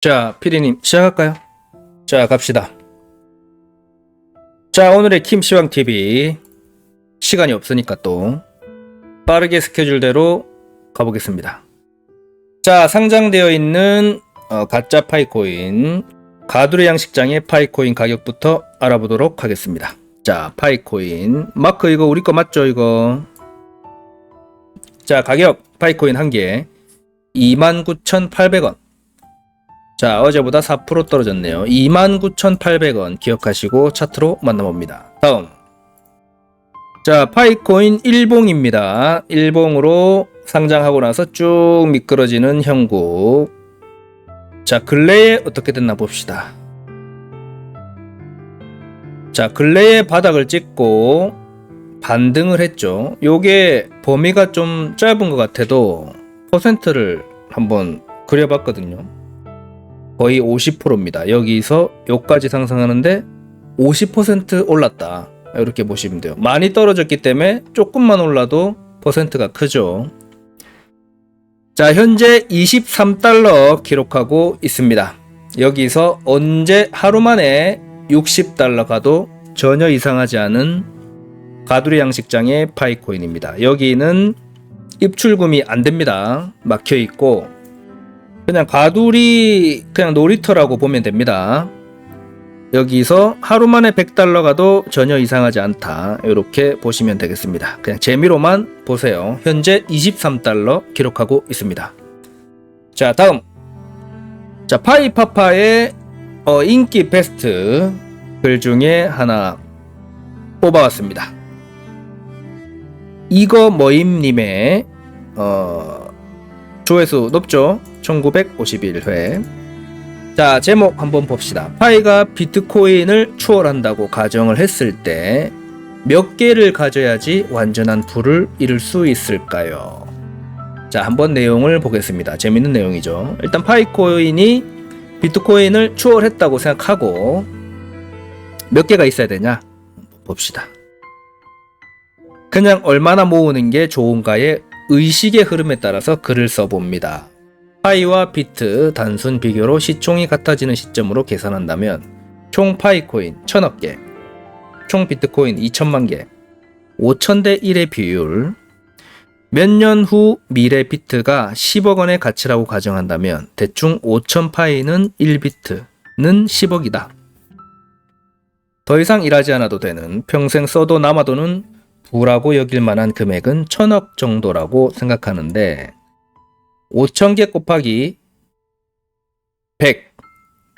자, 피디님 시작할까요? 자, 갑시다. 자, 오늘의 킴시황TV 시간이 없으니까 또 빠르게 스케줄대로 가보겠습니다. 자, 상장되어 있는 어, 가짜 파이코인 가두리 양식장의 파이코인 가격부터 알아보도록 하겠습니다. 자, 파이코인 마크 이거 우리 거 맞죠 이거? 자, 가격 파이코인 한개 29,800원. 자, 어제보다 4% 떨어졌네요. 29,800원 기억하시고 차트로 만나봅니다. 다음. 자, 파이코인 일봉입니다. 일봉으로 상장하고 나서 쭉 미끄러지는 형국. 자, 근래에 어떻게 됐나 봅시다. 자, 근래에 바닥을 찍고 반등을 했죠. 요게 범위가 좀 짧은 것 같아도 퍼센트를 한번 그려봤거든요. 거의 50%입니다. 여기서 여기까지 상승하는데 50% 올랐다. 이렇게 보시면 돼요. 많이 떨어졌기 때문에 조금만 올라도 퍼센트가 크죠. 자, 현재 23달러 기록하고 있습니다. 여기서 언제 하루 만에 60달러 가도 전혀 이상하지 않은 가두리 양식장의 파이코인입니다. 여기는 입출금이 안 됩니다. 막혀 있고 그냥 가두리 그냥 놀이터라고 보면 됩니다. 여기서 하루 만에 100달러 가도 전혀 이상하지 않다. 이렇게 보시면 되겠습니다. 그냥 재미로만 보세요. 현재 23달러 기록하고 있습니다. 자, 다음. 자, 파이파파의 어, 인기 베스트 글 중에 하나 뽑아왔습니다. 이거 모임님의 어, 조회수 높죠? 1951회. 자, 제목 한번 봅시다. 파이가 비트코인을 추월한다고 가정을 했을 때 몇 개를 가져야지 완전한 부를 이룰 수 있을까요? 자, 한번 내용을 보겠습니다. 재밌는 내용이죠. 일단 파이코인이 비트코인을 추월했다고 생각하고 몇 개가 있어야 되냐? 봅시다. 그냥 얼마나 모으는 게 좋은가의 의식의 흐름에 따라서 글을 써봅니다. 파이와 비트 단순 비교로 시총이 같아지는 시점으로 계산한다면 총 파이코인 1000억 개, 총 비트코인 2천만 개, 5000대 1의 비율, 몇 년 후 미래 비트가 10억 원의 가치라고 가정한다면 대충 5000 파이는 1비트는 10억이다. 더 이상 일하지 않아도 되는 평생 써도 남아도는 부라고 여길 만한 금액은 1000억 정도라고 생각하는데 5,000개 곱하기 100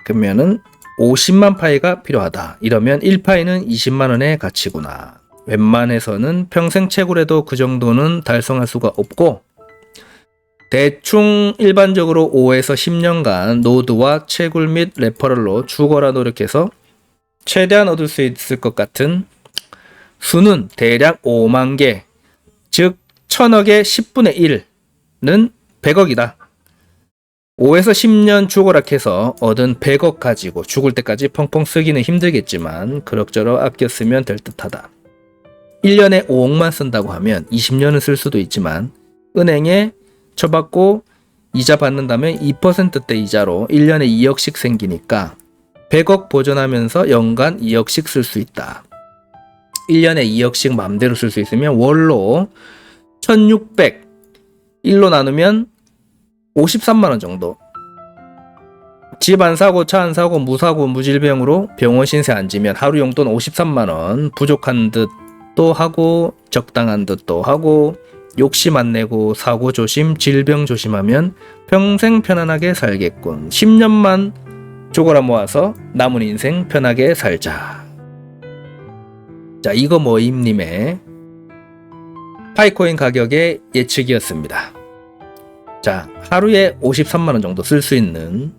그러면은 50만 파이가 필요하다. 이러면 1파이는 20만 원의 가치구나. 웬만해서는 평생 채굴해도 그 정도는 달성할 수가 없고 대충 일반적으로 5에서 10년간 노드와 채굴 및 레퍼럴로 죽어라 노력해서 최대한 얻을 수 있을 것 같은 수는 대략 5만 개, 즉 1000억의 10분의 1는 100억이다. 5에서 10년 죽어락해서 얻은 100억 가지고 죽을 때까지 펑펑 쓰기는 힘들겠지만 그럭저럭 아껴 쓰면 될 듯하다. 1년에 5억만 쓴다고 하면 20년은 쓸 수도 있지만 은행에 쳐받고 이자 받는다면 2%대 이자로 1년에 2억씩 생기니까 100억 보존하면서 연간 2억씩 쓸 수 있다. 1년에 2억씩 맘대로 쓸 수 있으면 월로 1600 1로 나누면 53만원 정도. 집 안 사고 차 안 사고 무사고 무질병으로 병원 신세 안 지면 하루 용돈 53만원. 부족한 듯도 하고 적당한 듯도 하고 욕심 안 내고 사고 조심 질병 조심하면 평생 편안하게 살겠군. 10년만 쪼그라 모아서 남은 인생 편하게 살자 자 이거 모임님의 파이코인 가격의 예측이었습니다 자, 하루에 53만원 정도 쓸 수 있는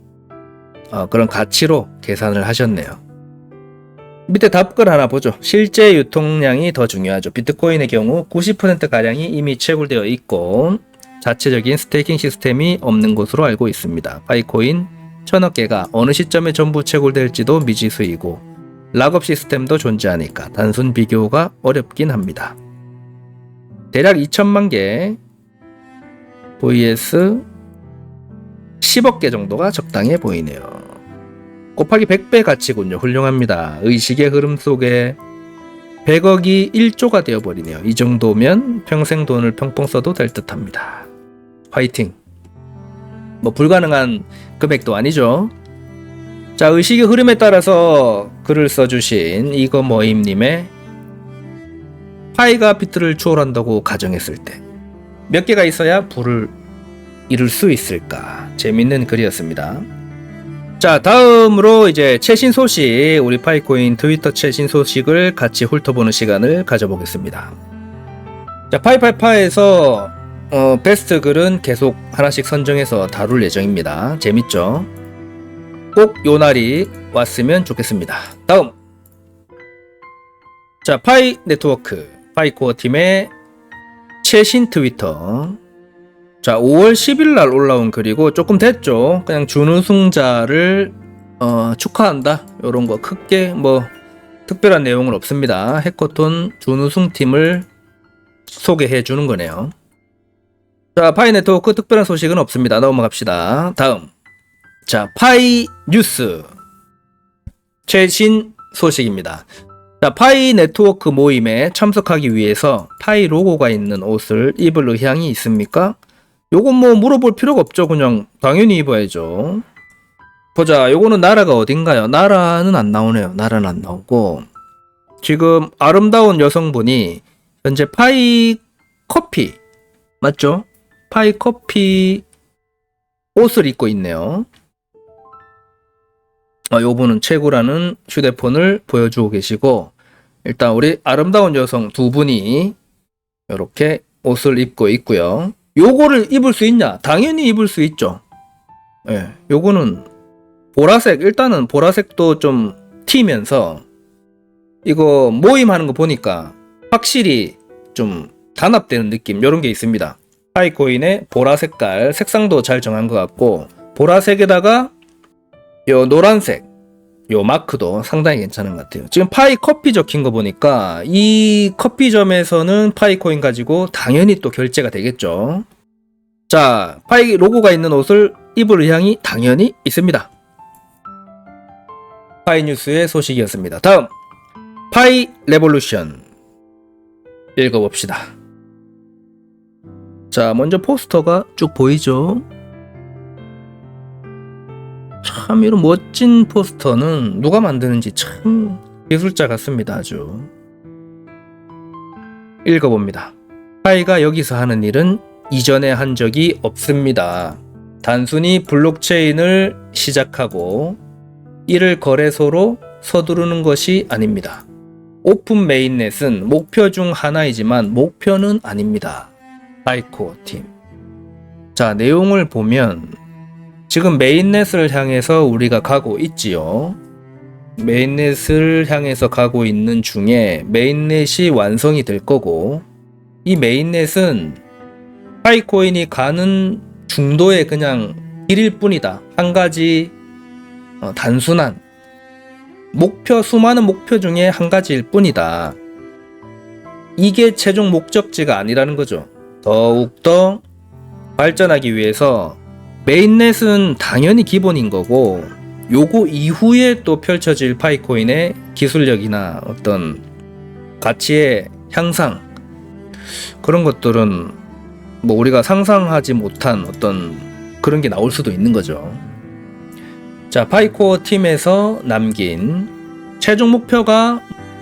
어, 그런 가치로 계산을 하셨네요. 밑에 답글 하나 보죠. 실제 유통량이 더 중요하죠. 비트코인의 경우 90%가량이 이미 채굴되어 있고 자체적인 스테이킹 시스템이 없는 것으로 알고 있습니다. 파이코인 천억 개가 어느 시점에 전부 채굴될지도 미지수이고 락업 시스템도 존재하니까 단순 비교가 어렵긴 합니다. 대략 2천만 개 vs 10억 개 정도가 적당해 보이네요. 곱하기 100배 가치군요. 훌륭합니다. 의식의 흐름 속에 100억이 1조가 되어버리네요. 이 정도면 평생 돈을 펑펑 써도 될 듯합니다. 화이팅! 뭐 불가능한 금액도 아니죠. 자, 의식의 흐름에 따라서 글을 써주신 이거 모임님의 파이가 비트를 추월한다고 가정했을 때 몇 개가 있어야 불을 이룰 수 있을까? 재밌는 글이었습니다. 자, 다음으로 이제 최신 소식, 우리 파이코인 트위터 최신 소식을 같이 훑어보는 시간을 가져보겠습니다. 자, 파이파이파에서 어, 베스트 글은 계속 하나씩 선정해서 다룰 예정입니다. 재밌죠? 꼭 요 날이 왔으면 좋겠습니다. 다음. 자, 파이 네트워크, 파이코어 팀의 최신 트위터. 자, 5월 10일 날 올라온 글이고 조금 됐죠. 그냥 준우승자를 어, 축하한다. 요런 거 크게 뭐 특별한 내용은 없습니다. 해커톤 준우승 팀을 소개해 주는 거네요. 자, 파이 네트워크 특별한 소식은 없습니다. 넘어갑시다. 다음. 자, 파이 뉴스. 최신 소식입니다. 자, 파이 네트워크 모임에 참석하기 위해서 파이 로고가 있는 옷을 입을 의향이 있습니까? 요건 뭐 물어볼 필요가 없죠. 그냥 당연히 입어야죠. 보자. 요거는 나라가 어딘가요? 나라는 안 나오네요. 나라는 안 나오고. 지금 아름다운 여성분이 현재 파이 커피 맞죠? 파이 커피 옷을 입고 있네요. 어, 요분은 최고라는 휴대폰을 보여주고 계시고 일단 우리 아름다운 여성 두 분이 이렇게 옷을 입고 있고요. 요거를 입을 수 있냐? 당연히 입을 수 있죠. 예, 요거는 보라색 일단은 보라색도 좀 튀면서 이거 모임하는 거 보니까 확실히 좀 단합되는 느낌 이런 게 있습니다. 파이코인의 보라 색깔 색상도 잘 정한 것 같고 보라색에다가 요 노란색 요 마크도 상당히 괜찮은 것 같아요. 지금 파이 커피 적힌 거 보니까 이 커피점에서는 파이 코인 가지고 당연히 또 결제가 되겠죠. 자, 파이 로고가 있는 옷을 입을 의향이 당연히 있습니다. 파이 뉴스의 소식이었습니다. 다음 파이 레볼루션 읽어봅시다. 자, 먼저 포스터가 쭉 보이죠? 참 이런 멋진 포스터는 누가 만드는지 참 기술자 같습니다. 아주. 읽어봅니다. 파이가 여기서 하는 일은 이전에 한 적이 없습니다. 단순히 블록체인을 시작하고 이를 거래소로 서두르는 것이 아닙니다. 오픈 메인넷은 목표 중 하나이지만 목표는 아닙니다. 파이코 팀. 자, 내용을 보면 지금 메인넷을 향해서 우리가 가고 있지요. 메인넷을 향해서 가고 있는 중에 메인넷이 완성이 될 거고 이 메인넷은 파이코인이 가는 중도의 그냥 길일 뿐이다. 한 가지 어, 단순한 목표 수많은 목표 중에 한 가지일 뿐이다. 이게 최종 목적지가 아니라는 거죠. 더욱더 발전하기 위해서 메인넷은 당연히 기본인 거고 요거 이후에 또 펼쳐질 파이코인의 기술력이나 어떤 가치의 향상 그런 것들은 뭐 우리가 상상하지 못한 어떤 그런 게 나올 수도 있는 거죠. 자, 파이코어 팀에서 남긴 최종 목표가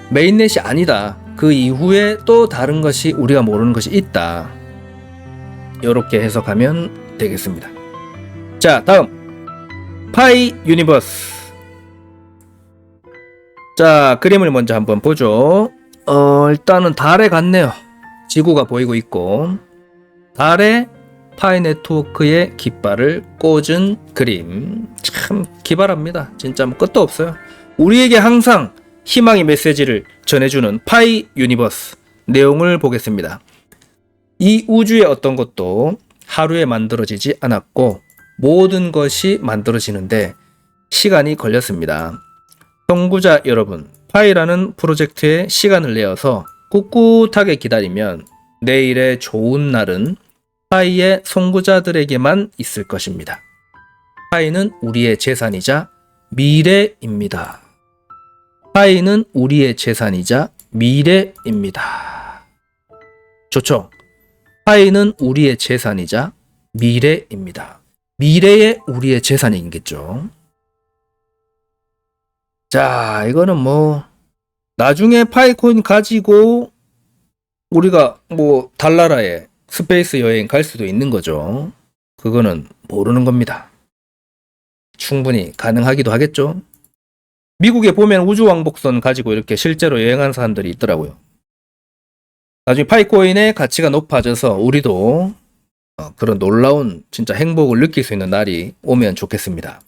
메인넷이 아니다. 그 이후에 또 다른 것이 우리가 모르는 것이 있다. 이렇게 해석하면 되겠습니다. 자, 다음 파이 유니버스. 자, 그림을 먼저 한번 보죠. 어, 일단은 달에 갔네요. 지구가 보이고 있고 달에 파이 네트워크의 깃발을 꽂은 그림. 참 기발합니다. 진짜 뭐 끝도 없어요. 우리에게 항상 희망의 메시지를 전해주는 파이 유니버스 내용을 보겠습니다. 이 우주의 어떤 것도 하루에 만들어지지 않았고 모든 것이 만들어지는데 시간이 걸렸습니다. 연구자 여러분, 파이라는 프로젝트에 시간을 내어서 꿋꿋하게 기다리면 내일의 좋은 날은 파이의 송구자들에게만 있을 것입니다. 파이는 우리의 재산이자 미래입니다. 파이는 우리의 재산이자 미래입니다. 좋죠? 파이는 우리의 재산이자 미래입니다. 미래의 우리의 재산이겠죠. 자, 이거는 뭐 나중에 파이코인 가지고 우리가 뭐 달나라에 스페이스 여행 갈 수도 있는 거죠. 그거는 모르는 겁니다. 충분히 가능하기도 하겠죠. 미국에 보면 우주 왕복선 가지고 이렇게 실제로 여행하는 사람들이 있더라고요. 나중에 파이코인의 가치가 높아져서 우리도 어, 그런 놀라운 진짜 행복을 느낄 수 있는 날이 오면 좋겠습니다.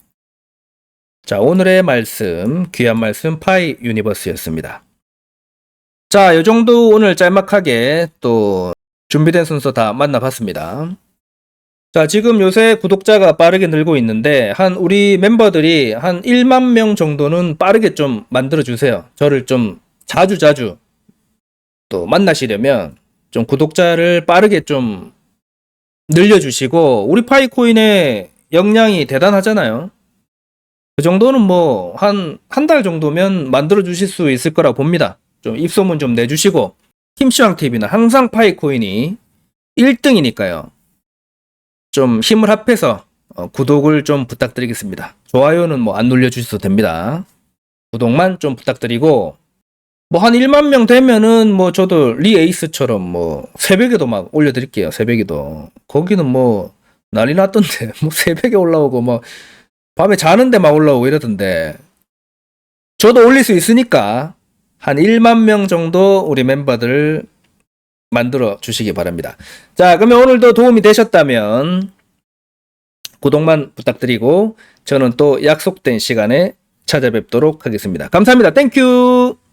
자, 오늘의 말씀, 귀한 말씀 파이 유니버스였습니다. 자, 이 정도 오늘 짤막하게 또 준비된 순서 다 만나봤습니다. 자, 지금 요새 구독자가 빠르게 늘고 있는데, 한 우리 멤버들이 한 1만 명 정도는 빠르게 좀 만들어주세요. 저를 좀 자주자주 또 만나시려면 좀 구독자를 빠르게 좀 늘려주시고, 우리 파이코인의 역량이 대단하잖아요. 그 정도는 뭐, 한, 한 달 정도면 만들어 주실 수 있을 거라 봅니다. 좀 입소문 좀 내주시고, 팀시황TV는 항상 파이코인이 1등이니까요. 좀 힘을 합해서 어, 구독을 좀 부탁드리겠습니다. 좋아요는 뭐 안 눌러주셔도 됩니다. 구독만 좀 부탁드리고 뭐 한 1만 명 되면은 뭐 저도 리 에이스처럼 뭐 새벽에도 막 올려드릴게요. 새벽에도 거기는 뭐 난리 났던데 뭐 새벽에 올라오고 뭐 밤에 자는데 막 올라오고 이러던데 저도 올릴 수 있으니까 한 1만 명 정도 우리 멤버들 만들어 주시기 바랍니다. 자, 그러면 오늘도 도움이 되셨다면 구독만 부탁드리고 저는 또 약속된 시간에 찾아뵙도록 하겠습니다. 감사합니다. 땡큐!